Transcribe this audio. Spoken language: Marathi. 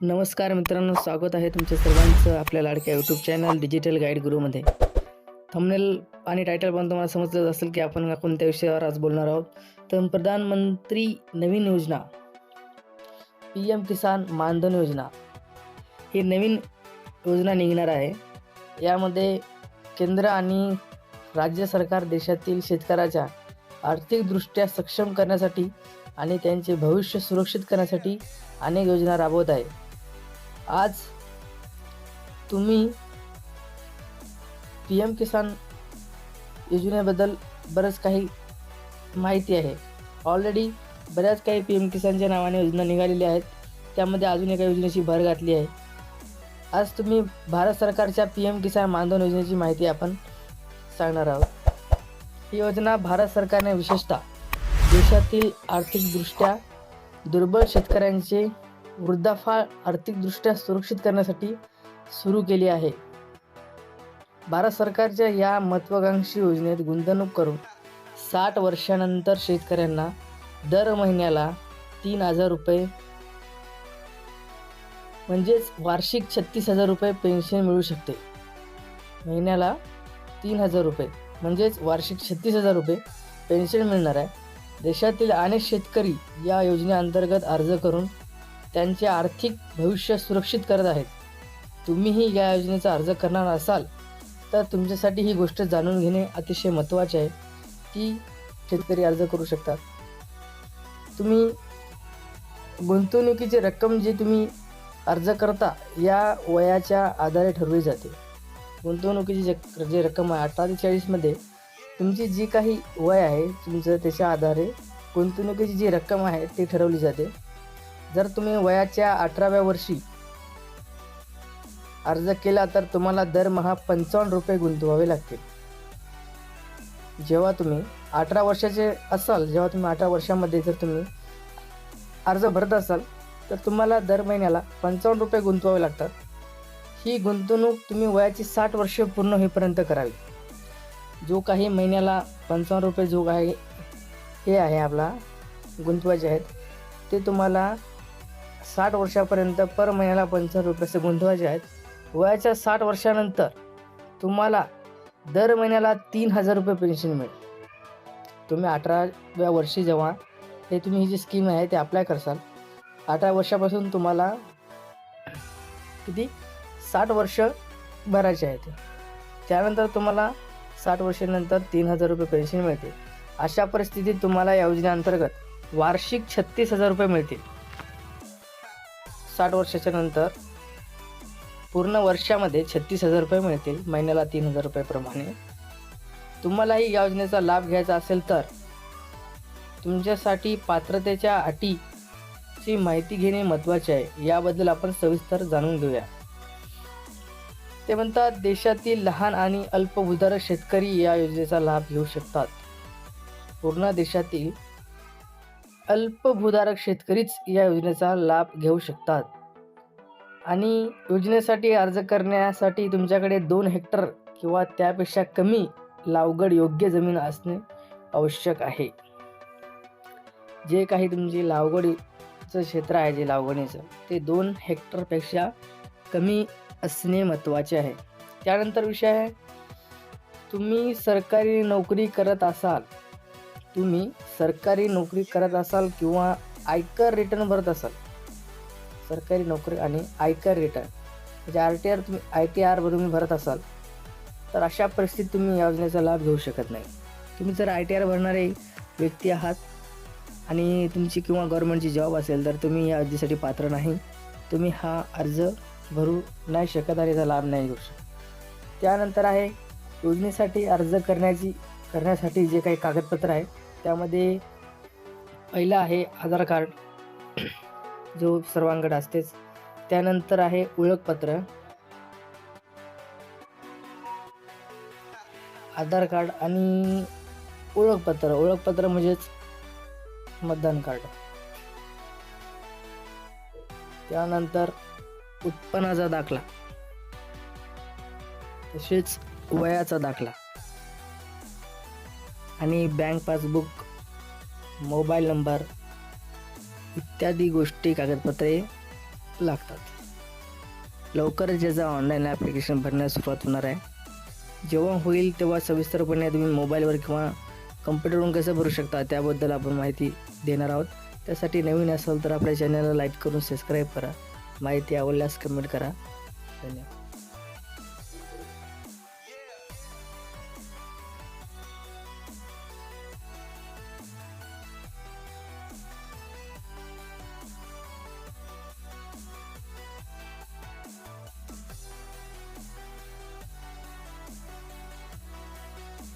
नमस्कार मित्रांनो स्वागत आहे तुमच्या सर्वांचं आपल्या लाडक्या यूट्यूब चॅनल डिजिटल गाईड गुरुमध्ये थंबनेल आणि टायटल पण तुम्हाला समजलं असेल की आपण कोणत्या विषयावर आज बोलणार आहोत. तर प्रधानमंत्री नवीन योजना पी एम किसान मानधन योजना ही नवीन योजना निघणार आहे. यामध्ये केंद्र आणि राज्य सरकार देशातील शेतकऱ्याच्या आर्थिकदृष्ट्या सक्षम करण्यासाठी आणि त्यांचे भविष्य सुरक्षित करण्यासाठी अनेक योजना राबवत आहे. आज तुम्ही पी एम किसान योजनेबद्दल बरंच काही माहिती आहे. ऑलरेडी बऱ्याच काही पी एम किसानच्या नावाने योजना निघालेल्या आहेत. त्यामध्ये अजून एका योजनेची भर घातली आहे. आज तुम्ही भारत सरकारच्या पी एम किसान मानधन योजनेची माहिती आपण सांगणार आहोत. ही योजना भारत सरकारने विशेषतः देशातील आर्थिकदृष्ट्या दुर्बल शेतकऱ्यांचे वृद्धाफाळ आर्थिकदृष्ट्या सुरक्षित करण्यासाठी सुरू केली आहे. भारत सरकारच्या या महत्त्वाकांक्षी योजनेत गुंतवणूक करून साठ वर्षानंतर शेतकऱ्यांना दर महिन्याला तीन हजार रुपये म्हणजेच वार्षिक छत्तीस हजार रुपये पेन्शन मिळू शकते. महिन्याला तीन हजार रुपये म्हणजेच वार्षिक छत्तीस हजार रुपये पेन्शन मिळणार आहे. देशातील अनेक शेतकरी या योजनेअंतर्गत अर्ज करून त्यांचे आर्थिक भविष्य सुरक्षित करत आहेत. तुम्हीही या योजनेचा अर्ज करणार असाल तर तुमच्यासाठी ही गोष्ट जाणून घेणे अतिशय महत्त्वाचे आहे की शेतकरी अर्ज करू शकतात. तुम्ही गुंतवणुकीची रक्कम जी तुम्ही अर्ज करता या वयाच्या आधारे ठरवली जाते. गुंतवणुकीची जे जी रक्कम आहे अठरा ते चाळीसमध्ये तुमची जी काही वय आहे तुमचं त्याच्या आधारे गुंतवणुकीची जी रक्कम आहे ती ठरवली जाते. जर तुम्ही वयाच्या अठराव्या वर्षी अर्ज केला तर तुम्हाला दरमहा पंचावन्न रुपये गुंतवावे लागतील. जेव्हा तुम्ही अठरा वर्षाचे असाल जेव्हा तुम्ही अठरा वर्षामध्ये जर तुम्ही अर्ज भरत असाल तर तुम्हाला दर महिन्याला पंचावन्न रुपये गुंतवावे लागतात. ही गुंतवणूक तुम्ही वयाची साठ वर्ष पूर्ण होईपर्यंत करावी. जो काही महिन्याला पंचावन्न रुपये जो काही हे आहे आपला गुंतवायचे आहेत ते तुम्हाला साठ वर्षापर्यंत पर महिन्याला पंचावन्न रुपये असे गुंतवायचे आहेत. वयाच्या साठ वर्षानंतर तुम्हाला दर महिन्याला तीन हजार रुपये पेन्शन मिळेल. तुम्ही अठराव्या वर्षी जेव्हा हे तुम्ही ही जी स्कीम आहे ते अप्लाय करसाल अठरा वर्षापासून तुम्हाला किती? साठ वर्ष भरायचे आहेत त्यानंतर तुम्हाला साठ वर्षानंतर तीन हजार रुपये पेन्शन मिळते अशा परिस्थितीत तुम्हाला या योजनेअंतर्गत वार्षिक छत्तीस हजार रुपये मिळतील. साठ वर्षाच्या नंतर पूर्ण वर्षामध्ये छत्तीस हजार रुपये मिळतील महिन्याला तीन हजार रुपयेप्रमाणे तुम्हालाही या योजनेचा लाभ घ्यायचा असेल तर तुमच्यासाठी पात्रतेच्या अटीची माहिती घेणे महत्त्वाचे आहे. याबद्दल आपण सविस्तर जाणून घेऊया. ते म्हणतात देशातील लहान आणि अल्पभूधारक शेतकरी या योजनेचा लाभ घेऊ शकतात. पूर्ण देशातील अल्पभूधारक शेतकरीच या योजनेचा लाभ घेऊ शकतात. आणि योजनेसाठी अर्ज करण्यासाठी तुमच्याकडे दोन हेक्टर किंवा त्यापेक्षा कमी लावगड योग्य जमीन असणे आवश्यक आहे. जे काही तुमची लावगडीचं क्षेत्र आहे जे लावगणीचं ते दोन हेक्टरपेक्षा कमी असणे महत्त्वाचे आहे. त्यानंतर विषय आहे तुम्ही सरकारी नोकरी करत असाल तुम्ही सरकारी नोकरी करत असाल किंवा आयकर रिटर्न भरत असाल सरकारी नोकरी आणि आयकर रिटर्न म्हणजे आर टी आर तुम्ही आय टी आर तुम्ही भरत असाल तर अशा परिस्थितीत तुम्ही या योजनेचा लाभ घेऊ शकत नाही. तुम्ही जर आय टी आर भरणारे व्यक्ती आहात आणि तुमची किंवा गव्हर्नमेंटची जॉब असेल तर तुम्ही या अर्जीसाठी पात्र नाही. तुम्ही हा अर्ज भरू नाही शकत आणि याचा लाभ नाही घेऊ शकत. त्यानंतर आहे योजनेसाठी अर्ज करण्याची करण्यासाठी जे काही कागदपत्र आहे त्यामध्ये पहिलं आहे आधार कार्ड. जो सर्वांकडे असतेच. त्यानंतर आहे ओळखपत्र. आधार कार्ड आणि ओळखपत्र. ओळखपत्र म्हणजेच मतदान कार्ड. त्यानंतर उत्पन्नाचा दाखला. तसेच वयाचा दाखला. आणि बँक पासबुक मोबाईल नंबर इत्यादी गोष्टी कागदपत्रे लागतात. लवकरच याचा ऑनलाईन ॲप्लिकेशन भरण्यास सुरुवात होणार आहे जेव्हा होईल तेव्हा सविस्तरपणे तुम्ही मोबाईलवर किंवा कम्प्युटरवरून कसं भरू शकता त्याबद्दल आपण माहिती देणार आहोत. त्यासाठी नवीन असाल तर आपल्या चॅनलला लाईक करून सबस्क्राईब करा. माहिती आवडल्यास कमेंट करा. धन्यवाद.